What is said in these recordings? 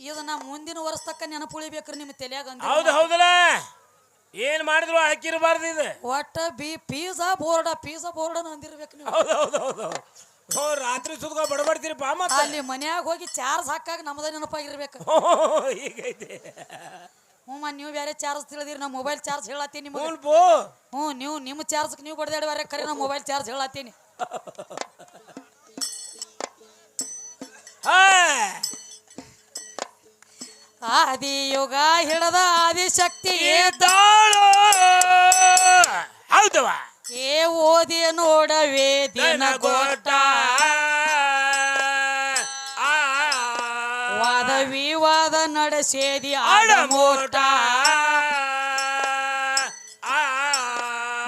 ಇದನ್ನ ಮುಂದಿನ ವರ್ಷ ತಕ್ಕ ನೆನಪು ಉಳಿಬೇಕ್ರಿ ನಿಮ್ಮ ತಲೆಯಾಗ ಹೌದು ಹೌದಲ್ಲ ಏನ್ ಮಾಡಿದ್ರು ಹಾಕಿರಬಾರ್ದು ಇದು. ಒಟ್ಟ ಬಿ ಪಿಜ್ಜಾ ಬೋರ್ಡ ಪೀಝಾ ಬೋರ್ಡ ಅಂದಿರ್ಬೇಕು ನೀವು. ಹೌದು ಹೌದು ಹೌದು ಹೋ ರಾತ್ರಿ ಸುದ್ಗ ಬಡಬಡ್ತೀರಿಪ್ಪ ಮತ್ತೆ? ಅಲ್ಲಿ ಮನ್ಯಾಗ ಹೋಗಿ ಚಾರ್ಜ್ ಹಾಕಾಗ ನಮ್ದ ನೆನಪಾಗಿರ್ಬೇಕು. ಹೋ, ಹೀಗೈತೆ ಹ್ಞೂ ನೀವು ಬೇರೆ ಚಾರ್ಜ್ ತಿಳಿದಿರಿ ನಾ ಮೊಬೈಲ್ ಚಾರ್ಜ್ ಹೇಳತ್ತೀನಿ ನಿಮಗೆ. ಪೋ. ಹ್ಞೂ ನೀವು ನಿಮ್ಮ ಚಾರ್ಜ್ ನೀವು ಬಡ್ದಾಡಿ ಬೇರೆ ಕರೆ ನಾ ಮೊಬೈಲ್ ಚಾರ್ಜ್ ಹೇಳತ್ತೀನಿ. ಹಾ! ಆದಿ ಯೋಗ ಹಿಡದ ಆದಿಶಕ್ತಿ ಇದ್ದಾಳು ಹೌದವ? ಏ ಓದಿ ನೋಡವೇ ದಿನ ಗೋಟ ವಾದ ವಿವಾದ ನಡೆಸೇದಿ ಆಡಮೋಟ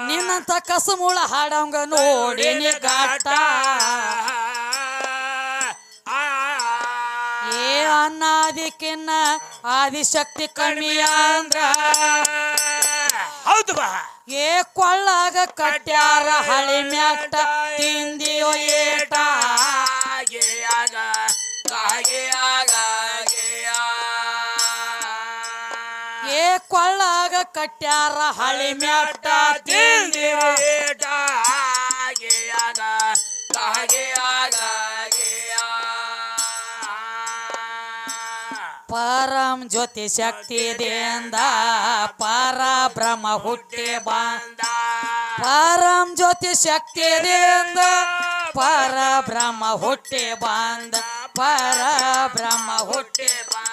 ನಿನ್ನಂತ ಕಸಮೂಳ ಹಾಡಂಗ ನೋಡಿನಿ ಗಾಟ ಅನ್ನಾದಿಕ್ಕಿನ್ನ ಆದಿಶಕ್ತಿ ಕಮ್ಮಿ ಅಂದ್ರ. ಹೌದು ಬಾ. ಏ ಕೊಳ್ಳಾಗ ಕಟ್ಯಾರ ಹಳಿ ಮ್ಯಾಟ ತಿಂದಿಯೋ ಏಟ. ಏ ಕೊಳ್ಳಾಗ ಕಟ್ಯಾರ ಹಳಿ ಮ್ಯಾಟ ತಿಂದಿಯೋ ಪರಂ ಜ್ಯೋತಿ ಶಕ್ತಿ ದೇಂದ ಪರ ಬ್ರಹ್ಮ ಹುಟ್ಟಿ ಬಂದ. ಪರಂ ಜ್ಯೋತಿ ಶಕ್ತಿ ದೇಂದ ಪರ ಬ್ರಹ್ಮ ಹುಟ್ಟಿ ಬಂದ. ಪರ ಬ್ರಹ್ಮ ಹುಟ್ಟಿ ಬಂದ.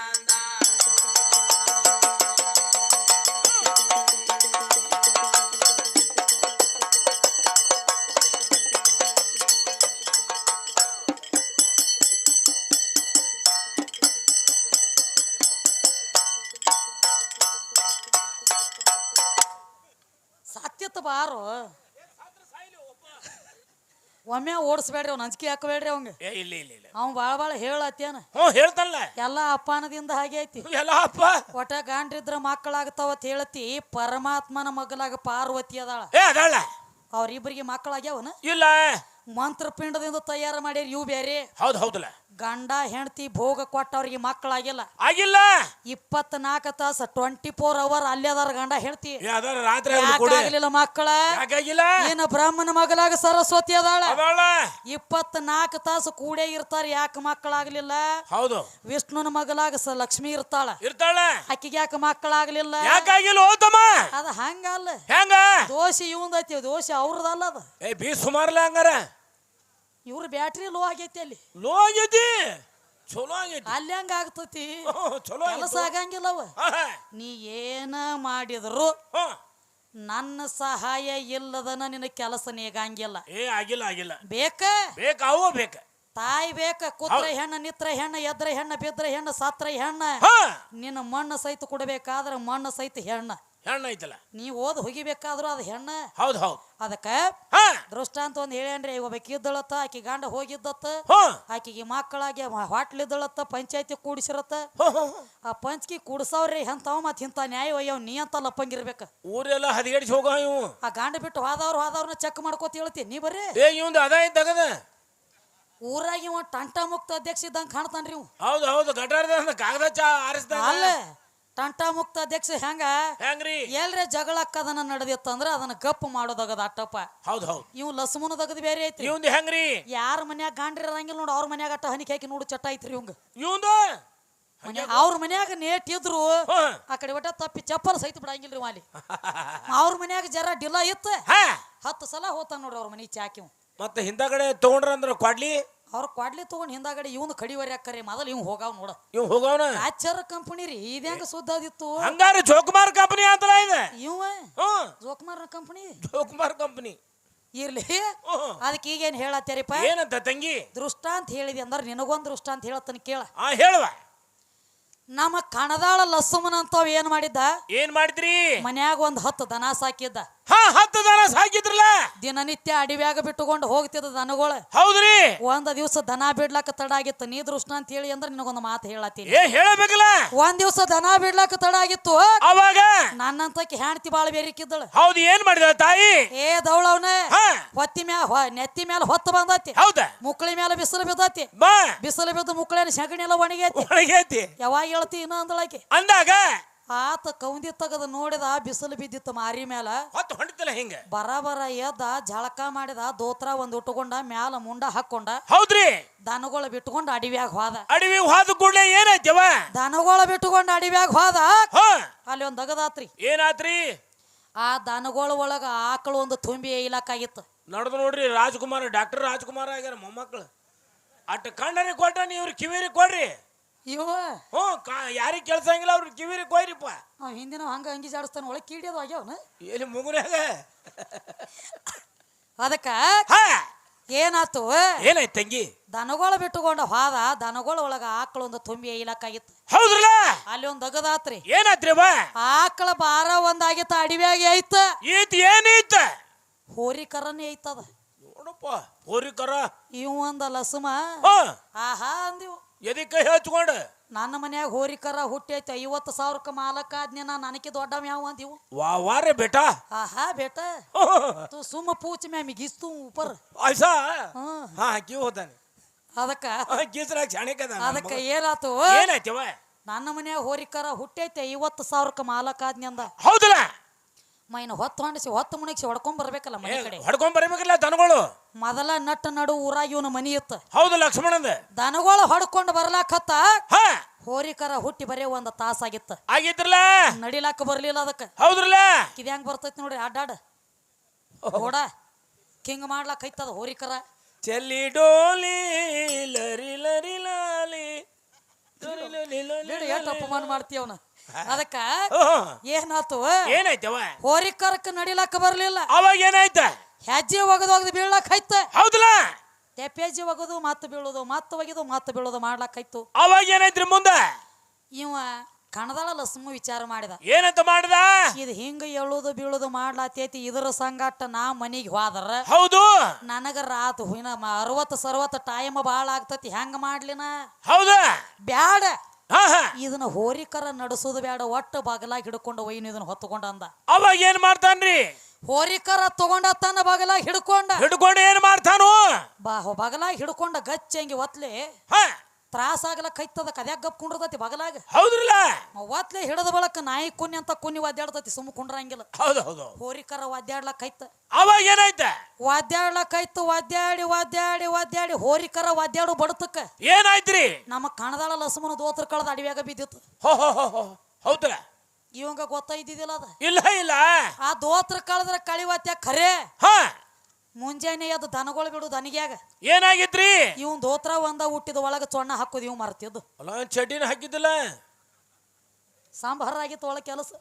ಸತ್ಯತ ಬಾರು. ಒಮ್ಮೆ ಓಡಿಸ್ಬೇಡ್ರಿ ಅವ್ನ ಅಂಜಿಕೆ ಹಾಕಬೇಡ್ರಿ ಅವಂಗ. ಏ ಇಲ್ಲ ಇಲ್ಲ ಇಲ್ಲ. ಅವ್ನು ಭಾಳ ಭಾಳ ಹೇಳತ್ತೇನ ಹ್ಞೂ ಹೇಳ್ತಲ್ಲ ಎಲ್ಲ ಅಪ್ಪನದಿಂದ ಹಾಗೆ ಐತಿ. ಎಲ್ಲ ಅಪ್ಪ. ಒಟ ಗಾಂಡ್ರಿದ್ರ ಮಕ್ಕಳಾಗ್ತಾವತ್ ಹೇಳತಿ ಪರಮಾತ್ಮನ ಮಗಲಾಗ ಪಾರ್ವತಿ ಅದಾಳ. ಏ ಅದಲ್ಲ ಅವ್ರಿಬ್ಬರಿಗೆ ಮಕ್ಕಳಾಗ್ಯಾವನ? ಇಲ್ಲ. ಮಂತ್ರಪಿಂಡದಿಂದ ತಯಾರು ಮಾಡ್ಯಾರ ಇವು ಬೇರೆ ಹೌದು ಹೌದಲ್ಲ. ಗಂಡ ಹೆಂಡತಿ ಭೋಗ ಕೊಟ್ಟವ್ರಿಗೆ ಮಕ್ಕಳಾಗಿಲ್ಲ. ಆಗಿಲ್ಲ. ಇಪ್ಪತ್ನಾಲ್ಕು ತಾಸ ಟ್ವೆಂಟಿ ಫೋರ್ ಅವರ್ ಅಲ್ಲೇ ಅದಾರ ಗಂಡ ಹೆಂಡತಿ. ಏ ಅದರ ರಾತ್ರಿ ಆದ್ರೂ ಕೂಡ. ಯಾಕಾಗ್ಲಿಲ್ಲ ಮಕ್ಕಳ? ಯಾಕಾಗಿಲ್ಲ? ಏನು ಬ್ರಾಹ್ಮಣ ಮಗಲಾಗ ಸರಸ್ವತಿ ಅದಾಳ. ಅದಲ್ಲ ಇಪ್ಪತ್ನಾಲ್ಕು ತಾಸು ಕೂಡೇ ಇರ್ತಾರ ಯಾಕೆ ಮಕ್ಕಳಾಗ್ಲಿಲ್ಲ? ಹೌದು. ವಿಷ್ಣುನ ಮಗಲಾಗ ಸ ಲಕ್ಷ್ಮಿ ಇರ್ತಾಳ. ಇರ್ತಾಳ. ಆಕಿಗೆ ಯಾಕೆ ಮಕ್ಕಳಾಗ್ಲಿಲ್ಲ? ಯಾಕಾಗಿಲ್ಲ ಹೋತಮ್ಮ ಅದ ಹಂಗಲ್ಲ. ಹೆಂಗ? ದೋಷಿ ಇವಂದೈತಿ ದೋಷಿ ಅವ್ರದಲ್ಲ ಅದ. ಏ ಬಿ ಸುಮಾರ್ಲ ಹಂಗಾರ. ಇವ್ರ ಬ್ಯಾಟ್ರಿ ಲೋ ಆಗೈತಿ ಅಲ್ಲಿ. ಲೋ ಆಗೈತಿ ಚಲೋ ಆಗೈತಿ ಅಲ್ಲಿ ಹಂಗ ಆಗ್ತತಿ? ಚಲೋ ಕೆಲಸ ಆಗಂಗಿಲ್ಲವ. ನೀ ಏನ ಮಾಡಿದ್ರು ನನ್ನ ಸಹಾಯ ಇಲ್ಲದನ ನಿನ್ನ ಕೆಲಸ ನೀಗಂಗಿಲ್ಲ. ಏ ಆಗಿಲ್ಲ ಆಗಿಲ್ಲ. ಬೇಕ? ಬೇಕ ಅವ ಬೇಕ. ತಾಯಿ ಬೇಕ ಕುತ್ರ ಹೆಣ್ಣ ನಿತ್ರ ಹೆಣ್ಣ ಎದ್ರ ಹೆಣ್ಣ ಬಿದ್ರ ಹೆಣ್ಣ ಸಾತ್ರ ಹೆಣ್ಣ. ನಿನ್ನ ಮಣ್ಣು ಸಹಿತ ಕೊಡಬೇಕಾದ್ರೆ ಮಣ್ಣು ಸಹಿತ ಹೆಣ್ಣ. ಹೆಣ್ಣ ಐತಲ್ಲ. ನೀ ಓದ್ ಹೋಗಿಬೇಕಾದ್ರೂ ಅದು ಹೆಣ್ಣ. ಹೌದು ಹೌದು. ಅದಕ್ಕ ಹಾ. ದೃಷ್ಟಾಂತ ಒಂದ್ ಹೇಳೇನ್ರಿ ಒಬ್ಬಾಕಿ ಇದ್ದಳತ್ತ ಆಕಿ ಗಂಡ ಹೋಗಿದ್ದತ್ತ ಹಾ. ಆಕಿಗೆ ಮಕ್ಕಳಾಗಿ ಹೋಟ್ಲಿದ್ದಳತ್ತ ಪಂಚಾಯತಿ ಕೂಡಿಸಿರತ್ತ. ಆ ಪಂಚ್ಕಿ ಕೂಡ್ಸವ್ರಿ ಎಂತವ ಮತ್ ಇಂತ ನ್ಯಾಯ ಒಯ್ಯವ್ ನೀ ಅಂತ ಲಪ್ಪಂಗಿರ್ಬೇಕ. ಊರೆಲ್ಲ ಹದಿಗೆಡ್ಸಿ ಹೋಗ ಇವು. ಆ ಗಂಡ ಬಿಟ್ಟು ಹೋದವ್ರು ಹೋದವ್ರನ್ನ ಚೆಕ್ ಮಾಡ್ಕೋತ ಹೇಳ್ತಿ ನೀ ಬರ್ರಿ. ಏ ಇವಂದು ಅದ ತಗದ? ಊರಾಗಿ ಇವ ಟಂಟ ಮುಕ್ತ ಅಧ್ಯಕ್ಷ ಇದ್ದಂಗ ಕಾಣ್ತಾನ್ರಿ ಇವ್. ಹೌದು ಹೌದು ಗಟಾರದ ಕಾಗದ ಚಾ ಆರಿಸ್ದ ಅಲ್ಲ ಟಂಟ ಮುಕ್ತ ಅಧ್ಯಕ್ಷ ಹೆಂಗ? ಹೆಂಗ್ರಿ? ಎಲ್ರೆ ಜಗಳಕ್ಕದನ ನಡೆದಿತ್ತಂದ್ರ ಅದನ್ನ ಗಪ್ ಮಾಡೋದಾಗದ ಅಟ್ಟಪ್ಪ ಹೌದು ಹೌದು. ಇವ್ ಲಸಮುನದಗದ ಬೇರೆ ಐತ್ರಿ. ಇವಂದು ಹೆಂಗ್ರಿ? ಯಾರ ಮನ್ಯಾಗ ಗಾಂಡ್ರಿ ಇರಂಗಿಲ್ಲ ನೋಡ್ ಅವ್ರ ಮನ್ಯಾಗ ಅಟ್ಟ ಹನಿ ಹಾಕಿ ನೋಡು ಚಟ್ಟ ಐತ್ರಿ ಇವಂಗ. ಇವಂದ? ಅವ್ರ ಮನ್ಯಾಗ ನೇಟ್ ಇದ್ರು. ಆ ಕಡೆ ಒಟ್ಟ ತಪ್ಪಿ ಚಪ್ಪಲ್ ಸಹಿತ ಬಿಡಂಗಿಲ್ರಿ ಮಾಲಿ ಅವ್ರ ಮನ್ಯಾಗ ಜರ ಡಿಲ್ಲ ಇತ್ತ. ಹತ್ತು ಸಲ ಹೋತಾನ ನೋಡ್ರಿ ಅವ್ರ ಮನಿ ಚಾಕಿ ಮತ್ತೆ ಹಿಂದಗಡೆ ತಗೊಂಡ್ರ ಅಂದ್ರ ಕೊಡ್ಲಿ? ಅವ್ರ ಕ್ವಾಡ್ಲಿ ತಗೊಂಡ್ ಹಿಂದಾಗಡೆ ಇವ್ನು ಕಡಿವರಿ ಹಾಕರಿ ಮೊದಲು ಇವ್ ಹೋಗಾವ್ ನೋಡ. ಇವ್ ಹೋಗವನ? ಆಚಾರ ಕಂಪನಿ ರೀ ಇದ್ಯಾಂಗ ಸುದ್ದ ಅದಿತ್ತು ಹಂಗಾರ ಜೋಕುಮಾರ್ ಕಂಪನಿ ಅಂತ ಇದೆ? ಇವ ಜೋಕುಮಾರ್ ಕಂಪನಿ ಜೋಕುಮಾರ್ ಕಂಪನಿ ಇರ್ಲಿ. ಅದಕ್ಕೆ ಅದಕ್ಕೆ ಈಗೇನ್ ಹೇಳತ್ತೇರಿಪ್ಪ? ಏನಂತ ತಂಗಿ? ದೃಷ್ಟಾಂತ ಹೇಳಿದೆ ಅಂದ್ರೆ ನಿನಗೊಂದ್ ದೃಷ್ಟಾಂತ ಹೇಳತ್ತನ ಕೇಳ. ಆ ಹೇಳುವ. ನಮ್ಮ ಕಣದಾಳ ಲಸ್ಸುಮನ ಅಂತವ್ ಏನ್ ಮಾಡಿದ್ದ? ಏನ್ ಮಾಡಿದ್ರಿ? ಮನ್ಯಾಗ ಒಂದ್ ಹತ್ತು ದನ ಸಾಕಿದ್ದ. ಹಾ ಹತ್ತು ದನ ಸಾಕಿದ್ರಲ್ಲ? ದಿನನಿತ್ಯ ಅಡಿವ್ಯಾಗ ಬಿಟ್ಟುಕೊಂಡು ಹೋಗ್ತಿದ್ದ ದನಗಳು. ಹೌದ್ರಿ? ಒಂದ್ ದಿವಸ ದನ ಬಿಡ್ಲಾಕ ತಡ ಆಗಿತ್ತು. ನೀ ದೃಷ್ಟ ಅಂತ ಹೇಳಿ ಅಂದ್ರೆ ನಿನಗೊಂದು ಮಾತು ಹೇಳತ್ತೀನಿ. ಏ ಹೇಳಬೇಕಲ್ಲ? ಒಂದ್ ದಿವಸ ದನ ಬಿಡ್ಲಾಕ ತಡ ಆಗಿತ್ತು. ಅವಾಗ? ನನ್ನಂತಕ್ಕೆ ಹೆಣ್ತಿ ಬಾಳ ಬೇರಿಕಿದ್ದಳು. ಹೌದು ಏನ್ ಮಾಡಿದ ತಾಯಿ? ಏ ದೌಳವ್ನ ಹಾ. ಹೊತ್ತಿ ಮ್ಯಾಲ ಹೊ- ನೆತ್ತಿ ಮ್ಯಾಲ ಹೊತ್ತು ಬಂದತಿ. ಹೌದ? ಮುಕ್ಳಿ ಮ್ಯಾಲ ಬಿಸಿಲು ಬಿದ್ದತಿ. ಬಾ. ಬಿಸಿಲು ಬಿದ್ದು ಮುಕ್ಳೇನ ಸಗಣಿ ಎಲ್ಲ ಒಣಗೈತಿ. ಯಾವಾಗ ಹೇಳ್ತಿ ಇನ್ನ ಅಂದಳಾಕಿ. ಅಂದಾಗ? ಆತ ಕೌಂದಿ ತಗದ ನೋಡಿದ ಬಿಸಿಲು ಬಿದ್ದಿತ್ತು ಮಾರಿ ಮ್ಯಾಲ. ಹೊತ್ತು ಹೊಂಟಿತಲ್ಲ ಹಿಂಗ? ಬರಬರ ಎದ್ದ ಜಳಕ ಮಾಡಿದ ದೋತ್ರ ಒಂದ್ ಉಟ್ಕೊಂಡ ಮ್ಯಾಲ ಮುಂಡ ಹಾಕೊಂಡ. ಹೌದ್ರಿ? ದನಗಳ ಬಿಟ್ಕೊಂಡ್ ಅಡಿವ್ಯಾಗ ಹೋದ. ಅಡವಿ ಹೋದ ಕೂಡಲೇ ಏನಾಯ್ತವ ದನಗಳ ಬಿಟ್ಕೊಂಡ್ ಅಡಿವ್ಯಾಗ ಹೋದ. ಅಲ್ಲಿ ಒಂದ್ ದಗದಾತ್ರಿ ಏನಾತ್ರಿ? ಆ ದನಗಳ ಒಳಗ ಆಕಳು ಒಂದು ತುಂಬಿ ಇಲಾಕಾಗಿತ್ತು ನಡೆದು ನೋಡ್ರಿ ರಾಜ್ಕುಮಾರ್ ಡಾಕ್ಟರ್ ರಾಜ್ಕುಮಾರ್ ಆಗ್ಯಾರ ಮೊಮ್ಮಕ್ಳು. ಅಟ್ ಕಣ್ಣರಿ ಕೊಟ್ಟ ನೀವ್ರಿ ಕಿವಿರಿ ಕೊಡ್ರಿ. ಇವ ಹ್ಞೂ ಯಾರಿಗೆ ಕೆಲ್ಸಂಗಿಲ್ಲ ಅವ್ರ ಕಿವಿರಿ ಕೊಯ್ರಿಪ್ಪ. ಅವ್ ಹಿಂದಿನ ಹಂಗ ಅಂಗಿ ಜಾಡಿಸ್ತಾನ ಒಳಗೆ ಕೀಡಿಯೋದು ಆಗ್ಯಾವನ? ಎಲ್ಲಿ ಮುಗುನ್ಯಾಗ ಅದಕ್ಕ ಹಾ! ಏನಾತು? ಏನಾಯ್ತು ತಂಗಿ? ದನಗಳ ಬಿಟ್ಟುಕೊಂಡ ಹಾದ ದನಗಳ ಒಳಗ ಆಕಳು ಒಂದು ತುಂಬಿ ಇಲಾಕಾಗಿತ್ತು ಹೌದ್ರಲ್ಲ? ಅಲ್ಲಿ ಒಂದು ದಗದಾತ್ರಿ ಏನಾತ್ರಿ ಬಾ ಆಕಳ ಬಾರ ಒಂದಾಗಿತ್ತ ಆಗಿ ಐತ. ಈತ್ ಏನೈತ ಹೋರಿ ಕರನೇ ಐತದ. ನೋಡಪ್ಪ ಹೋರಿ ಕರ ಇವ್ ಒಂದ ಲಸುಮ. ಹಾ. ಆಹಾ ಅಂದಿವು. ಎದಿ ಕೈ ಹಚ್ಕೊಂಡು. ನನ್ನ ಮನ್ಯಾಗ ಹೋರಿಕರ ಹುಟ್ಟೈತಿ ಐವತ್ ಸಾವಿರಕ್ಕ ಮಾಲಕ ಆದ್ನಿ ನಾ ನನಗೆ ದೊಡ್ಡ ಮ್ಯಾವ ಅಂದಿವು? ವಾ ವಾರೆ ಬೇಟಾ. ಆಹಾ ಬೇಟ. ತೂ ಸುಮ್ಮ ಪೂಚ ಮ್ಯಾಮಿ ಮಿಗಿಸ್ತು ಉಪರ್. ಐಸಾ ಹ್ಮ್ ಹಾ ಹಾಕಿ ಹೋದಾನೆ. ಅದಕ್ಕ? ಕಿಸ್ರಾಗ ಚಾಣಕ್ಯದ ಅದಕ್ಕ ಏನಾತು ಏನಾಯ್ತವ? ನನ್ನ ಮನ್ಯಾಗ ಹೋರಿಕರ ಹುಟ್ಟೈತಿ ಐವತ್ ಸಾವಿರಕ್ಕ ಮಾಲಕ ಆದ್ನಿ ಅಂದ. ಹೌದಲ್ಲ? ಮೈನ ಹೊತ್ತು ಹೊಂಡಿಸಿ ಹೊತ್ತು ಮುಣಗಿಸಿ ಹೊಡ್ಕೊಂಡ್ ಬರ್ಬೇಕಲ್ಲ ಮನೆ ಕಡೆ. ಹೊಡ್ಕೊಂಡ್ ಬರ್ಬೇಕಲ್ಲ ದನಗಳು? ಮೊದಲ ನಟ್ಟ ನಡು ಊರಾಗ ಇವನ ಮನಿ ಇತ್ತ. ಹೌದು ಲಕ್ಷ್ಮಣಂದ. ದನಗಳು ಹೊಡ್ಕೊಂಡ್ ಬರ್ಲಾಕತ್ತ ಹಾ. ಹೋರಿಕರ ಹುಟ್ಟಿ ಬರೇ ಒಂದ್ ತಾಸಾಗಿತ್ತ ಆಗಿದ್ರಲ್ಲ ನಡಿಲಾಕ ಬರ್ಲಿಲ್ಲ ಅದಕ್ಕ. ಹೌದ್ರಲ್ಲ ಇದು ಹೆಂಗ್ ಬರ್ತೈತಿ ನೋಡಿ ಅಡ್ಡಾಡ ಓಡ ಕಿಂಗ್ ಮಾಡ್ಲಾಕ ಐತದ ಹೋರಿಕರ. ಚೆಲ್ಲಿ ಡೋಲಿ ಲರಿ ಲರಿ ಲಾಲಿ. ಬಿಡು ಎಷ್ಟು ಅಪಮಾನ ಮಾಡ್ತೀಯ ಅವನ? ಅದಕ್ಕ. ಏನಾತು? ಏನಾಯ್ತವ ಹೋರಿಕರಕ್ಕ ನಡಿಲಕ್ಕ ಬರ್ಲಿಲ್ಲ. ಅವಾಗ ಏನಾಯ್ತ? ಹೆಜ್ಜೆ ಒಗದು ಒಗದು ಬೀಳಕ್ ಐತ ಹೌದಲ್ಲ? ತೆಪ್ಪೆಜ್ಜೆ ಒಗದು ಮಾತು ಬೀಳೋದು ಮಾತು ಒಗೆದು ಮಾತು ಬೀಳೋದು ಮಾಡ್ಲಕ್ಕಾಯ್ತು ಅವಾಗ ಏನಾಯ್ತ್ರಿ ಮುಂದೆ? ಇವ ಕಣದಾಳ ಲಸ್ಮ ವಿಚಾರ ಮಾಡಿದ. ಏನಂತ ಮಾಡಿದ? ಇದು ಹಿಂಗ ಎಳುದು ಬೀಳುದು ಮಾಡ್ಲಾತೈತಿ ಇದರ ಸಂಗಾಟ ನಾ ಮನಿಗೆ ಹೋದ್ರ. ಹೌದು. ನನಗ ರಾತ್ ಹುಯಿನ ಅರವತ್ತು ಸರ್ವತ್ತು ಟೈಮ್ ಭಾಳ ಆಗ್ತತಿ ಹೆಂಗ ಮಾಡ್ಲಿನ ಹೌದು. ಬ್ಯಾಡ. ಇದನ್ನ ಹೋರಿಕರ ನಡೆಸೋದು ಬ್ಯಾಡ ಒಟ್ಟು ಬಗಲಾಗಿ ಹಿಡ್ಕೊಂಡು ಒಯ್ನು ಇದನ್ನ ಹೊತ್ತುಕೊಂಡ ಅಂದ. ಅವಾಗ ಏನ್ ಮಾಡ್ತಾನ್ರಿ? ಹೋರಿಕರ ತಗೊಂಡ ತನ್ನ ಬಗಲಾಗಿ ಹಿಡ್ಕೊಂಡ. ಹಿಡ್ಕೊಂಡು ಏನ್ ಮಾಡ್ತಾನು? ಬಾ ಬಗಲಾಗಿ ಹಿಡ್ಕೊಂಡ ಗಚ್ಚಂಗಿ ಒತ್ಲೆ. ಹಾ. ತ್ರಾಸ ಆಗ್ಲಕ್ ಕೈತದ ಕದ್ಯಾಗ ಗಪ್ ಕುಂಡ್ರದತಿ ಬಗಲಾಗ. ಹೌದ್ರಲ್ಲ? ಒತ್ಲೆ ಹಿಡದ ಬಳಕ ನಾಯಿ ಕುನ್ನಿ ಅಂತ ಕುನ್ನಿ ವಾದ್ಯಾಡ್ತತಿ ಸುಮ್ಮ ಕುಂಡ್ರಂಗಿಲ್ಲ. ಹೌದು ಹೌದು ಹೋರಿಕರ ಒದ್ದಾಡ್ಲಕ್ ಕೈತ ಅವಾಗ ಏನಾಯ್ತ? ವಾದ್ಯಾಡ್ಲ ಕೈತು ವಾದ್ಯಾಡಿ ವಾದ್ಯಾಡಿ ವಾದ್ಯಾಡಿ ಹೋರಿಕರ ವಾದ್ಯಾಡು ಬಡತಕ್ಕ. ಏನಾಯ್ತ್ರಿ? ನಮ್ಮ ಕಣದಾಳ ಲಸಮನ ದೋತ್ರ ಕಳದ ಅಡಿವ್ಯಾಗ ಬಿದ್ದಿತ್ತು. ಹೋ ಹೋ ಹೋ ಹೋ ಹೌದಲ್ಲ ಇವಂಗ ಅದ. ಇಲ್ಲ ಇಲ್ಲ. ಆ ದೋತ್ರ ಕಳೆದ್ರ ಕಳಿವತ್ಯ ಖರೆ. ಹಾ. ಮುಂಜಾನೆ ಅದು ದನಗಳು ಬಿಡು ದನಿಗ್ಯಾಗ. ಏನಾಗಿತ್ರಿ ಇವ್ ದೋತ್ರ ಒಂದ ಹುಟ್ಟಿದ ಒಳಗ ಚೊಣ್ಣ ಹಾಕೋದು ಇವ್ ಮರ್ತಿದ್ದು. ಅಲ್ಲ ಚಡ್ಡಿನ ಹಾಕಿದ್ದಿಲ್ಲ? ಸಾಂಬಾರ ಆಗಿತ್ತು ಒಳಗ ಕೆಲಸ.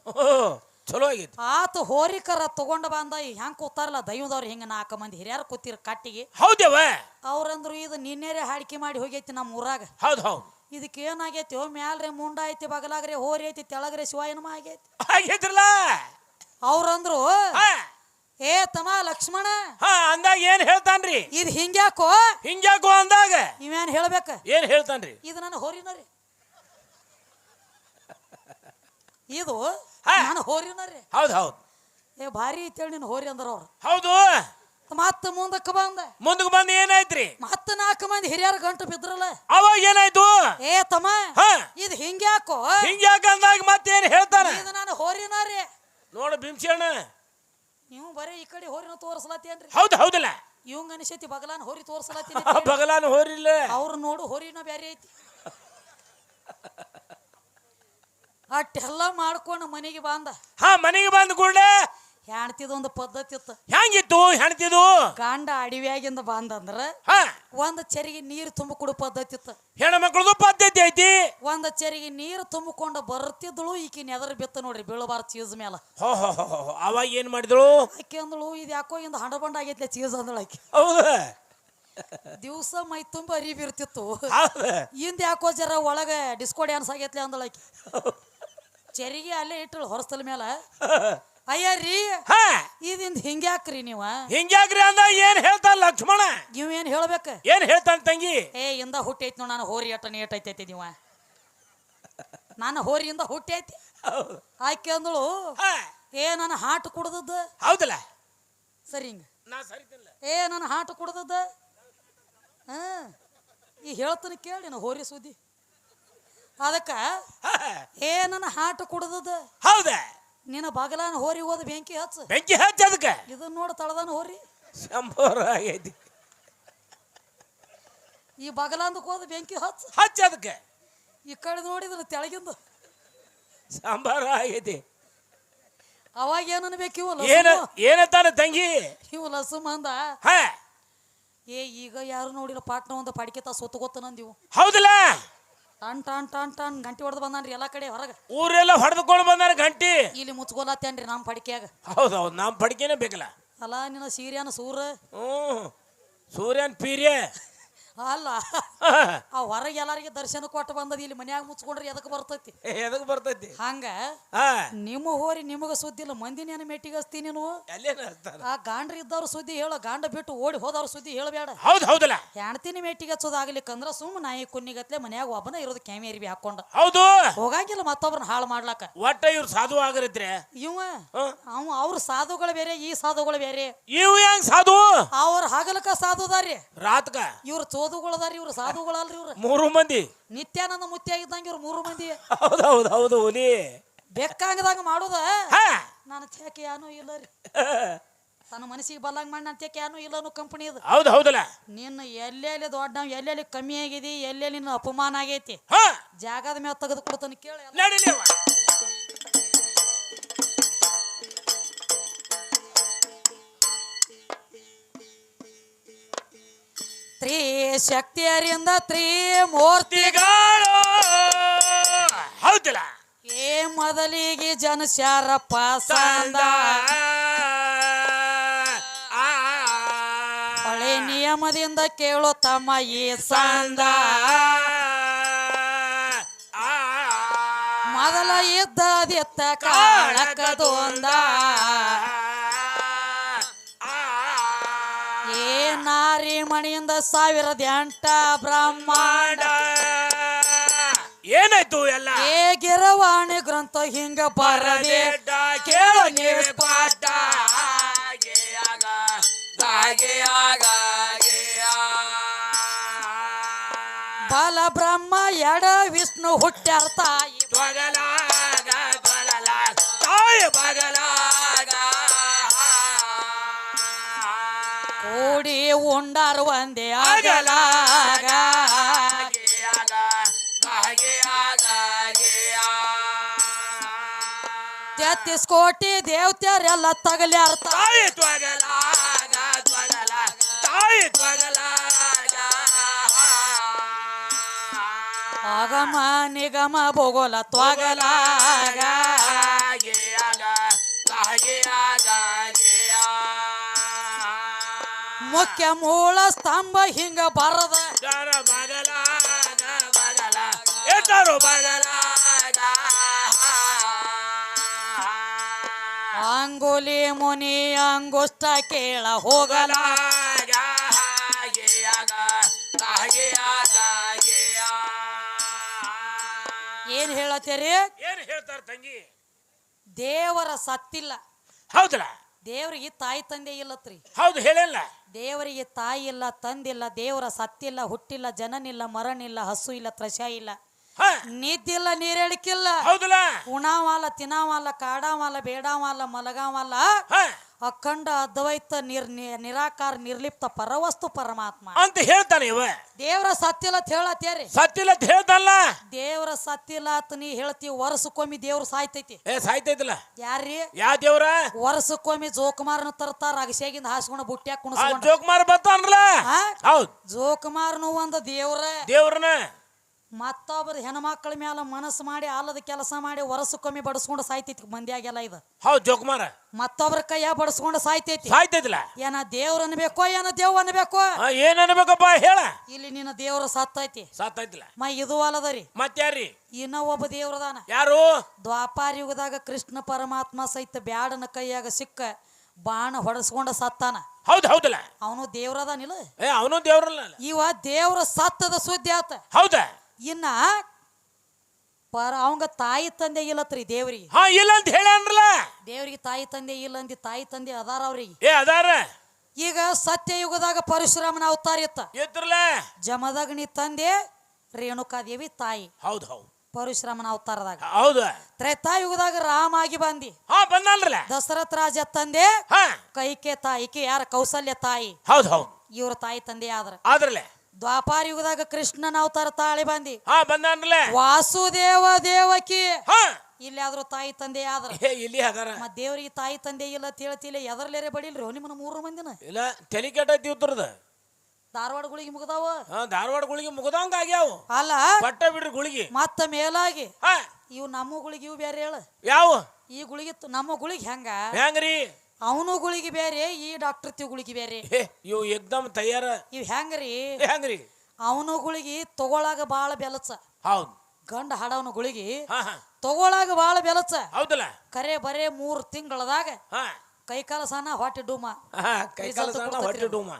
ಚಲೋ ಆಗಿತ್ತು. ಆತ ಹೋರಿಕರ ತಗೊಂಡ ಬಂದ ಹೆಂಗ್ ಕೂತಾರಲ್ಲ ದೈವದವ್ರು ಹಿಂಗ ನಾಲ್ಕು ಮಂದಿ ಹಿರಿಯರು ಕೂತಿರ್ ಕಟ್ಟಿಗೆ. ಹೌದವ ಅವ್ರಂದ್ರು ಇದು ನಿನ್ನೆರೆ ಹಾಡಿಕೆ ಮಾಡಿ ಹೋಗೈತಿ ನಮ್ಮ ಊರಾಗ. ಹೌದು ಹೌದು. ಇದಕ್ಕೆ ಏನಾಗೈತಿ ಮ್ಯಾಲ್ರಿ ಮುಂಡ ಐತಿ ಬಗಲಾಗ್ರೆ ಹೋರಿ ಐತಿ ತೆಳಗ್ರೆ ಶಿವಾಯನಮ ಆಗೈತಿ. ಏ ತಮ್ಮ ಲಕ್ಷ್ಮಣ? ಹಾ ಅಂದಾಗ ಏನ್ ಹೇಳ್ತಾನ್ರಿ? ಇದು ಹಿಂಗ್ಯಾಕೋ? ಹಿಂಗ್ಯಾಕೋ ಅಂದಾಗ? ಇವೇನ್ ಹೇಳ್ಬೇಕ? ಏನ್ ಹೇಳ್ತಾನ್ರಿ? ಇದು ನನ್ನ ಹೋರಿನರಿ ಇದು ಹಾ. ನನ್ನ ಹೋರಿನರಿ ಹೌದು ಹೌದು. ಏ ಭಾರಿ ಐತೇಳಿ ನೀನು ಹೋರಿ ಅಂದ್ರ ಅವ್ರು. ಹೌದು. ಮತ್ತ ಮುಂದಕ್ಕೆ ಬಂದ. ಮುಂದಕ್ಕೆ ಬಂದ್ ಏನಾಯ್ತ್ರಿ? ಮತ್ತ ನಾಲ್ಕು ಮಂದಿ ಹಿರಿಯರ ಗಂಟು ಬಿದ್ರಲ್ಲ. ಅವಾಗ ಏನಾಯ್ತು? ಏ ತಮ್ಮ ಹಾ. ಇದು ಹಿಂಗ್ಯಾಕೋ? ಹಿಂಗ್ಯಾಕ ಅಂದಾಗ ಮತ್ತೇನ್ ಹೇಳ್ತಾನ ಇದು ನಾನು ಹೋರಿನರಿ ನೋಡ ಭೀಮಸೇಣ. ನೀವು ಬರೀ ಈ ಕಡೆ ಹೋರಿನ ತೋರಿಸ್ಲತ್ತೇನ್ರಿ ಹೌದು ಹೌದಲ್ಲ. ಇವಂಗ ಅನಿಸೈತಿ ಬಗಲಾನ ಹೋರಿ ತೋರಿಸ್ಲತ್ತೀನಿ ಬಗಲಾನ ಹೋರಿಲ್ಲ. ಅವ್ರು ನೋಡು ಹೋರಿನ ಬ್ಯಾರೆ ಐತಿ. ಅಟ್ಟೆಲ್ಲ ಮಾಡ್ಕೊಂಡು ಮನೆಗೆ ಬಂದ. ಹಾ ಮನೆಗೆ ಬಂದ ಕೂಡಲೇ ಹೆಣ್ತಿದೊಂದು ಪದ್ಧತಿ ಇತ್ತು. ಹೆಂಗಿತ್ತು ಹೆಣ್ತಿದು? ಗಂಡ ಅಡಿವ್ಯಾಗಿಂದ ಬಂದಂದ್ರ ಒಂದ್ ಚರಿಗೆ ನೀರು ತುಂಬ ಕೊಡು ಪದ್ಧತಿ ಇತ್ತು. ಹೆಣ್ಮಕ್ಳದು ಪದ್ಧತಿ ಐತಿ? ಒಂದ್ ಚರಿಗೆ ನೀರು ತುಂಬಿಕೊಂಡು ಬರ್ತಿದ್ಳು ಈಕಿ ನೆದರ್ ಬಿತ್ತು ನೋಡ್ರಿ ಬೀಳಬಾರ ಚೀಸ್ ಮೇಲೆ. ಅವಾಗ ಏನ್ ಮಾಡಿದಳು? ಆಕೆ ಅಂದಳು ಇದು ಯಾಕೋ ಇಂದ ಹಂಡ ಬಂಡ ಆಗೈತ್ಲೆ ಚೀಸ್ ಅಂದಳು ಆಕಿ. ದಿವ್ಸ ದಿವಸ ಮೈ ತುಂಬ ಅರಿ ಇರ್ತಿತ್ತು. ಹೌದ. ಇಂದ ಯಾಕೋ ಜರ ಒಳಗೆ ಡಿಸ್ಕೋ ಡ್ಯಾನ್ಸ್ ಆಗೈತ್ಲೆ ಅಂದಳು ಚರಿಗೆ ಚೆರಿಗೆ ಅಲ್ಲೇ ಇಟ್ಟಳು ಹೊರಸ್ತಲ್ ಮೇಲ ಅಯ್ಯ ರೀ ಹಾ. ಇದಿಂದ ಹಿಂಗ್ಯಾಕ್ರಿ ನೀವ? ಹಿಂಗ್ಯಾಕ್ರಿ ಅಂದ ಏನ್ ಹೇಳ್ತಾನ ಲಕ್ಷ್ಮಣ? ನೀವ್ ಏನ್ ಹೇಳ್ಬೇಕ? ಏನ್ ಹೇಳ್ತಾನ ತಂಗಿ? ಏ ಇಂದ ಹುಟ್ಟೈತ್ ನೋಡ್ ನಾನು ಹೋರಿ ಅಟ್ಟ ನೀಟ್ ಐತೈತಿ ನೀವ. ನಾನು ಹೋರಿಯಿಂದ ಹುಟ್ಟೈತಿ. ಆಕೆ ಅಂದಳು ಹಾ, ಏ ನನ್ನ ಹಾಟ್ ಕುಡ್ದದ್ದು? ಹೌದಲ್ಲ? ಸರಿ ಹಿಂಗ. ಏ ನನ್ನ ಹಾಟ್ ಕುಡ್ದದ್ದು? ಹಾ. ಈ ಹೇಳ್ತಾನೆ ಕೇಳಿ ನಾನು ಹೋರಿ ಸುದ್ದಿ. ಅದಕ್ಕ ಏನ ಏ ನನ್ನ ಹಾಟ್ ಕುಡ್ದದ್ದು? ಹೌದ? ನಿನ್ನ ಬಗಲಾನ ಹೋರಿ ಹೋದ ಬೆಂಕಿ ಹಚ್ಚ. ಬೆಂಕಿ ಹಚ್ಚ ಅದಕ್ಕೆ? ಇದನ್ನ ನೋಡ ತಳದಾನ ಹೋರಿ. ಸಂಬೋರ ಆಗೈತಿ. ಈ ಬಗಲಾಂದಕ್ಕೆ ಹೋದ ಬೆಂಕಿ ಹಚ್ಚ. ಹಚ್ಚ ಅದಕ್ಕೆ? ಈ ಕಡೆ ನೋಡಿದ್ರೆ ತೆಳಗಿಂದ. ಸಾಂಬಾರ ಆಗೈತಿ. ಅವಾಗ ಏನನ್ಬೇಕು ಇವ ಏನ ಲಸು ಏನಂತಾನ ತಂಗಿ? ಇವ ಲಸು ಮಂದ. ಹಾ. ಏ ಈಗ ಯಾರು ನೋಡಿಲ್ಲ ಪಾಟ್ನ ಒಂದು ತಾ ಸೊತ್ತು ಗೊತ್ತ ನಂದಿವು ಹೌದಲ್ಲ? ಟನ್ ಟನ್ ಟನ್ ಟನ್ ಗಂಟಿ ಹೊಡೆದು ಬಂದಾನ್ರಿ ಎಲ್ಲಾ ಕಡೆ ಹೊರಗೆ. ಊರೆಲ್ಲ ಹೊಡೆದುಕೊಂಡು ಬಂದಾರ ಗಂಟಿ. ಇಲ್ಲಿ ಮುಚ್ಕೊಲತ್ತೇನ್ರಿ ನಮ್ಮ ಪಡಿಕೆಯಾಗ. ಹೌದೌದು ನಮ್ಮ ಪಡಿಕೆನೇ ಬೇಕಲ್ಲ. ಅಲ್ಲ ನಿನ್ನ ಸೀರ್ಯಾನ ಸೂರ. ಹ್ಞೂ ಸೂರ್ಯನ್ ಪೀರ್ಯ. ಅಲ್ಲ. ಆ ಹೊರಗೆ ಎಲ್ಲರಿಗೆ ದರ್ಶನ ಕೊಟ್ಟು ಬಂದದ ಇಲ್ಲಿ ಮನ್ಯಾಗ ಮುಚ್ಕೊಂಡ್ರಿ ಎದಕ್ಕೆ ಬರ್ತೈತಿ? ಎದಕ್ ಬರ್ತೈತಿ? ಹಂಗ? ಹಾ. ನಿಮ್ಮ ಹೋರಿ ನಿಮಗ ಸುದ್ದಿ ಇಲ್ಲ ಮಂದಿ ನೇನ ಮೆಟ್ಟಿಗಸ್ತೀನಿ ನೀನು? ಅಲ್ಲೇನ ಹಚ್ತಾರ? ಆ ಗಾಂಡ್ರಿ ಇದ್ದವ್ರ ಸುದ್ದಿ ಹೇಳ ಗಾಂಡ ಬಿಟ್ಟು ಓಡಿ ಹೋದವ್ರ ಸುದ್ದಿ ಹೇಳಬೇಡ. ಹೌದ್ ಹೌದಲ್ಲ. ಹೆಣ್ತಿನಿ ಮೆಟ್ಟಿಗೆ ಹಚ್ಚೋದಾಗ್ಲಿಕ್ಕಂದ್ರ ಸುಮ್ ನಾಯಿ ಕುನ್ನಿಗತ್ಲೆ ಮನ್ಯಾಗ ಒಬ್ಬನ ಇರೋದು ಕ್ಯಾಮೇರಿ ಅರಿವಿ ಹಾಕೊಂಡ. ಹೌದು. ಹೋಗಾಗಿಲ್ಲ ಮತ್ತೊಬ್ರನ್ನ ಹಾಳು ಮಾಡ್ಲಾಕ. ಒಟ್ಟ ಇವ್ರ ಸಾಧು ಆಗರಿದ್ರೆ? ಇವ ಅವ್ ಅವ ಅವ್ರ ಸಾಧುಗಳು ಬೇರೆ ಈ ಸಾಧುಗಳು ಬೇರೆ. ಇವ್ ಹೆಂಗ್ ಸಾಧು? ಅವ್ರ ಹಗಲಕ ಸಾಧುದಾರಿ ರಾತ್ಕ ಇವ್ರ ಚೋದುಗಳದಾರಿ ಇವ್ರ ಸಾಧುಗಳಲ್ರಿ ಇವ್ರು. ಮೂರು ಮಂದಿ. ನಿತ್ಯಾನಂದ ಮುತ್ಯ ಇದ್ದಂಗ ಇವ್ರು ಮೂರು ಮಂದಿ. ಹೌದು ಹೌದು ಹೌದು ಹುಲಿ. ಬೆಕ್ಕಂಗದಾಗ ಮಾಡುದ? ಹಾ. ನಾನು ಚೇಕೆ ಯಾನು ಇಲ್ಲ ರೀ. ತನ್ನ ಮನಸ್ಸಿಗೆ ಬಲ್ಲಂಗ್ ಮಾಡಿ ನಾನು ಯಾನು ಇಲ್ಲ ಅನ್ನೋ ಕಂಪನಿ ಇದು ಹೌದು ಹೌದಲ್ಲ. ನಿನ್ನ ಎಲ್ಲೆಲ್ಲಿ ದೊಡ್ಡ ಎಲ್ಲೆಲ್ಲಿ ಕಮ್ಮಿ ಆಗಿದೆ ಎಲ್ಲೆಲ್ಲಿ ನಿನ್ನ ಅಪಮಾನ ಆಗೈತಿ? ಹಾ. ಜಾಗದ ಮೇಲೆ ತೆಗೆದು ಕೊಡ್ತಾನೆ ಕೇಳಿ. ತ್ರೀ ಶಕ್ತಿಯರಿಂದ ತ್ರೀ ಮೂರ್ತಿಗಳು. ಹೌದಿಲ್ಲ? ಏ ಮೊದಲಿಗೆ ಜನಸ್ಯಾರಪ್ಪ ಸಂದ. ಹೊಳೆ ನಿಯಮದಿಂದ ಕೇಳೋ ತಮ್ಮ ಈ ಸಂದ. ಮೊದಲ ಇದ್ದದಿತ್ತ ಕಾಳಕದೊಂದ. ಮಣಿಯಿಂದ ಸಾವಿರದ ಎಂಟ ಬ್ರಹ್ಮಾಂಡ ಏನಾಯ್ತು ಎಲ್ಲ ಏ ಗಿರವಾಣಿ ಗ್ರಂಥ ಹಿಂಗ ಬರದೆ ಕೇಳು ನೀವು ಪಾಠ. ಬಲ ಬ್ರಹ್ಮ ಎಡ ವಿಷ್ಣು ಹುಟ್ಟ್ಯಾರ ತಾಯಿ ಬಗಲ ತಾಯಿ ಬಗಲಾಗ. ಉಂಡಾರ ಒಂದೇ ಆಗಲಾಗ. ತೆತ್ತಿಸ್ ಕೋಟಿ ದೇವತೆಯರೆಲ್ಲ ತಗಲ್ಯಾರ ತಾಯಿ. ಆಗಮ ನಿಗಮ ಭೂಗೋಲ ತ್ವಗಲಾಗ ಆಗ, ಆಗ, ಮುಖ್ಯ ಮೂಲ ಸ್ತಂಭ ಹಿಂಗ ಬರದ. ಅಂಗುಲಿ ಮುನಿ ಅಂಗುಷ್ಟ ಕೇಳ ಹೋಗಲ. ಏನ್ ಹೇಳತ್ತೀರಿ? ಏನ್ ಹೇಳ್ತಾರ ತಂಗಿ? ದೇವರ ಸತ್ತಿಲ್ಲ. ಹೌದಲ್ಲ ದೇವರಿಗೆ ತಾಯಿ ತಂದೆ ಇಲ್ಲತ್ರಿ. ಹೌದು ಹೇಳಿಲ್ಲ. ದೇವರಿಗೆ ತಾಯಿ ಇಲ್ಲ ತಂದಿಲ್ಲ ದೇವರ ಸತ್ತಿಲ್ಲ ಹುಟ್ಟಿಲ್ಲ ಜನನಿಲ್ಲ ಮರಣಿಲ್ಲ ಹಸು ಇಲ್ಲ ತ್ರಶ ಇಲ್ಲ. ನಿದ್ದಿಲ್ಲ ನೀರೇಳಿಕಿಲ್ಲ ಉಣಾವಾಲ ತಿನ್ನಾವಾಲ ಕಾಡಾವಾಲ ಬೇಡಾವಾಲ ಬೇಡಾವಲ್ಲ ಮಲಗಾವಲ್ಲ. ಹ. ಅಖಂಡ ಅದ್ವೈತ ನಿರ್ ನಿ- ನಿರಾಕಾರ ನಿರ್ಲಿಪ್ತ ಪರವಸ್ತು ಪರಮಾತ್ಮ. ಅಂತ ಹೇಳ್ತಾನೆ ಇವ. ದೇವರ ಸತ್ತಿಲ್ಲ ಅಂತ ಹೇಳತ್ತೇರಿ ಸತ್ತಿಲ್ಲ ಅಂತ ಹೇಳ್ತಾನಲ್ಲ ದೇವರ ಸತ್ತಿಲ್ಲ ಅಂತ ನೀ ಹೇಳ್ತಿ ವರ್ಷಕ್ಕೊಮ್ಮೆ ದೇವ್ರ ಸಾಯ್ತೈತಿ. ಏ ಸಾಯ್ತೈತಿಲ್ಲ? ಯಾರ್ರಿ? ಯಾ ದೇವ್ರ? ವರ್ಷಕ್ಕೊಮ್ಮೆ ಜೋಕುಮಾರನ ತರ್ತಾರ ಅಗಸೆಗಿಂದ ಹಾಸ್ಕೊಂಡ ಬುಟ್ಟ್ಯಾಗ ಆ ಕುಣಿಸ್ಕೊಂಡ ಜೋಕುಮಾರ್ ಬರ್ತಾನಲ್ಲ? ಹೌದ್. ಜೋಕುಮಾರನು ಒಂದು ದೇವ್ರ. ದೇವ್ರನ ಮತ್ತೊಬ್ಬರ ಹೆಣ್ಮಕ್ಳ ಮೇಲೆ ಮನಸ್ಸು ಮಾಡಿ ಅಲ್ಲದ ಕೆಲಸ ಮಾಡಿ ವರ್ಷಕ್ಕೊಮ್ಮೆ ಬಡಿಸ್ಕೊಂಡು ಸಾಯ್ತೈತಿ ಮಂದಿಯಾಗೆಲ್ಲ ಇದು. ಹೌದು ಜೋಕುಮಾರ. ಮತ್ತೊಬ್ಬರ ಕೈಯ ಬಡಿಸ್ಕೊಂಡು ಸಾಯ್ತೈತಿ. ಸಾಯ್ತೈತಿಲ್ಲ? ಏನ ದೇವ್ರ ಅನ್ಬೇಕೋ ಏನ ದೇವ್ ಅನ್ಬೇಕೋ? ಏನ್ ಅನ್ಬೇಕಪ್ಪ ಹೇಳ. ಇಲ್ಲಿ ನಿನ್ನ ದೇವ್ರ ಸತ್ತೈತಿ. ಸಾತೈತಿಲ್ಲ ಮ ಇದು ಅಲ್ಲದರಿ. ಮತ್ತಾರಿ ಇನ್ನ ಒಬ್ಬ ದೇವ್ರದಾನ ಯಾರು? ದ್ವಾಪಾರ ಯುಗದಾಗ ಕೃಷ್ಣ ಪರಮಾತ್ಮ ಸಹಿತ ಬ್ಯಾಡನ ಕೈಯಾಗ ಸಿಕ್ಕ ಬಾಣ ಹೊಡೆಸ್ಕೊಂಡ ಸತ್ತಾನ. ಹೌದ್ ಹೌದಲ್ಲ. ಅವನು ದೇವ್ರದಾನಿಲ್ಲ ಏ ಅವನು ದೇವ್ರಲ್ಲ ಇವ ದೇವ್ರ ಸತ್ತದ ಸುದ್ದಿ ಆತ. ಹೌದ? ಇನ್ನ ಪರ ಅವಂಗ ತಾಯಿ ತಂದೆ ಇಲ್ಲತ್ರಿ ದೇವ್ರಿ ಹಾ ಇಲ್ಲ ಅಂತ ಹೇಳ ದೇವ್ರಿಗೆ ತಾಯಿ ತಂದೆ ಇಲ್ಲ ಅಂದಿ ತಾಯಿ ತಂದೆ ಅದಾರ ಅವ್ರಿಗೆ. ಏ ಅದಾರ. ಈಗ ಸತ್ಯ ಯುಗದಾಗ ಪರಶುರಾಮನ ಅವತಾರ ಇತ್ತ. ಜಮದಗ್ನಿ ತಂದೆ ರೇಣುಕಾದೇವಿ ತಾಯಿ. ಹೌದು ಹೌದು. ಪರಶುರಾಮನ ಅವತಾರದಾಗ. ಹೌದ. ತ್ರೇತಾಯುಗದಾಗ ರಾಮ ಆಗಿ ಬಂದಿ. ಹಾ ಬಂದಲ್ರಲ್ಲ ದಶರಥ ರಾಜ ತಂದೆ ಹಾ. ಕೈಕೆ ತಾಯಿ ಈಕೆ ಯಾರ ಕೌಸಲ್ಯ ತಾಯಿ. ಹೌದು ಹೌದು. ಇವ್ರ ತಾಯಿ ತಂದೆ ಆದ್ರ. ಆದ್ರಲ್ಲ ದ್ವಾಪಾರ ಯುಗದಾಗ ಕೃಷ್ಣನ ಅವತಾರ ತಾಳಿ ಬಂದಿ. ಹಾ ಬಂದನ್ರಲ್ಲ ವಾಸುದೇವ ದೇವಕಿ. ಹಾ. ಇಲ್ಲಿ ಆದ್ರೂ ತಾಯಿ ತಂದೆ ಆದ್ರ. ಏ ಇಲ್ಲಿ ಅದಾರ. ಮತ್ ದೇವ್ರಿಗೆ ತಾಯಿ ತಂದೆ ಇಲ್ಲ ಅಂತ ಹೇಳ್ತಿಲ್ಲ ಎದರ್ಲೇರೆ ಬಡಿಲ್ರಿ ನಿಮ್ಮನ್ನ ಮೂರು ಮಂದಿನ? ಇಲ್ಲ ತಲೆ ಕೆಟ್ಟೈತಿ ಉತ್ತರದ ಧಾರವಾಡ ಗುಳಿಗೆ ಮುಗದಾವ? ಹಾ ಧಾರವಾಡ ಗುಳಿಗೆ ಮುಗದಂಗ ಆಗ್ಯಾವ. ಅಲ್ಲ. ಪಟ್ಟ ಬಿಡ್ರಿ ಗುಳಿಗೆ. ಮತ್ತ ಮೇಲಾಗಿ. ಹಾ. ಇವು ನಮ್ಮ ಗುಳಿಗೆ ಇವು ಬೇರೆ ಹೇಳ. ಯಾವ? ಈ ಗುಳಿಗೆ ನಮ್ಮ ಗುಳಿಗೆ ಹೆಂಗ? ಹೆಂಗ್ರಿ? ಅವನು ಗುಳಿಗೆ ಬೇರೆ ಈ ಡಾಕ್ಟರ್ ತಿ ಗುಳಿಗೆ ಬೇರೆ ಇವು ಎಕ್ದಮ್ ತಯಾರ ಇವ್ ಹೆಂಗ್ರಿ? ಹೆಂಗ್ರಿ? ಅವನು ಗುಳಿಗೆ ತಗೊಳಾಗ ಬಾಳ ಬೆಲಸ. ಹೌದು. ಗಂಡ ಹಾಡವನ ಗುಳಿಗೆ ತಗೊಳಾಗ ಬಾಳ ಬೆಲಸ. ಹೌದಲ್ಲ? ಕರೆ ಬರೇ ಮೂರ್ ತಿಂಗಳದಾಗ ಕೈಕಾಲ ಸಣ್ಣ ಹೊಟ್ಟೆ ಡೂಮ. ಹಾ ಕೈ ಕಾಲ Result ಸಣ್ಣ ಹೊಟ್ಟೆ. ಡೂಮ.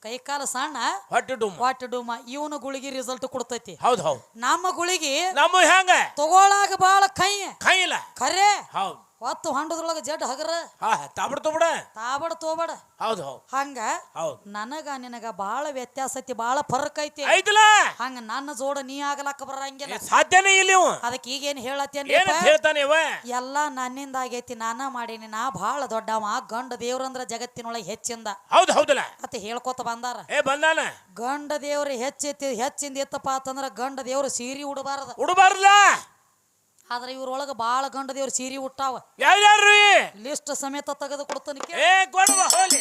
ಕೈಕಾಲ ಸಣ್ಣ ಹೊಟ್ಟೆ ಡೂಮ. ಹೊಟ್ಟೆ ಡೂಮ. ಇವನು ಗುಳಿಗೆ ರಿಸಲ್ಟ್ ಕೊಡ್ತೈತಿ. ಹೌದು ಹೌದು. ನಮ್ಮ ಗುಳಿಗೆ ನಮ್ಮ ಹೆಂಗ? ತಗೊಳಾಗ ಬಾಳ ಕೈ. ಕೈ ಇಲ್ಲ. ಖರೆ ಹೌದ್. ಒತ್ತು ಹೊಂಡದ್ರೊಳಗ ಜಡ್ ಹಗರ. ಹಾ ತಾಬಡ್ ತುಬಡ. ತಾಬಡ ತೋಬಡ. ಹೌದು ಹೌದ್. ಹಂಗ ಹೌದು. ನನಗ ನಿನಗ ಬಾಳ ವ್ಯತ್ಯಾಸ ಐತಿ ಬಾಳ ಫರಕ್ ಐತಿ. ಐತಲ್ಲ ಹಂಗ ನನ್ನ ಜೋಡ ನೀ ಆಗಲಕ್ಕ ಬರಂಗಿಲ್ಲ. ಸಾಧ್ಯನೇ ಇಲ್ಲ ಇವ. ಅದಕ್ಕೆ ಈಗೇನ್ ಹೇಳತ್ತೇನ್ರಿ ಏನಂತ ಹೇಳ್ತಾನೆ ಇವ? ಎಲ್ಲ ನನ್ನಿಂದ ಆಗೈತಿ ನಾನ ಮಾಡೀನಿ ನಾ ಭಾಳ ದೊಡ್ಡವ ಗಂಡ ದೇವ್ರಂದ್ರ ಜಗತ್ತಿನೊಳಗೆ ಹೆಚ್ಚಿಂದ. ಹೌದು ಹೌದಲ್ಲ. ಮತ್ತೆ ಹೇಳ್ಕೊತ ಬಂದಾರ. ಏ ಬಂದಾನ? ಗಂಡ ದೇವ್ರ ಹೆಚ್ಚೈತಿ ಹೆಚ್ಚಿಂದ ಎತ್ತಪ್ಪ ಅಂತಂದ್ರ ಗಂಡ ದೇವ್ರ ಸೀರಿ ಉಡಬಾರದ. ಉಡಬಾರ್ಲ ಆದ್ರೆ ಇವ್ರೊಳಗ ಬಾಳ ಗಂಡ ದೇವ್ರ ಸೀರಿ ಉಟ್ಟಾವ. ಯಾರ್ಯಾರ್ರಿ? ಲಿಸ್ಟ್ ಸಮೇತ ತೆಗೆದು ಕೊಡ್ತಾನೆ ಏ ಕೊಡುವ ಹೋಲಿ.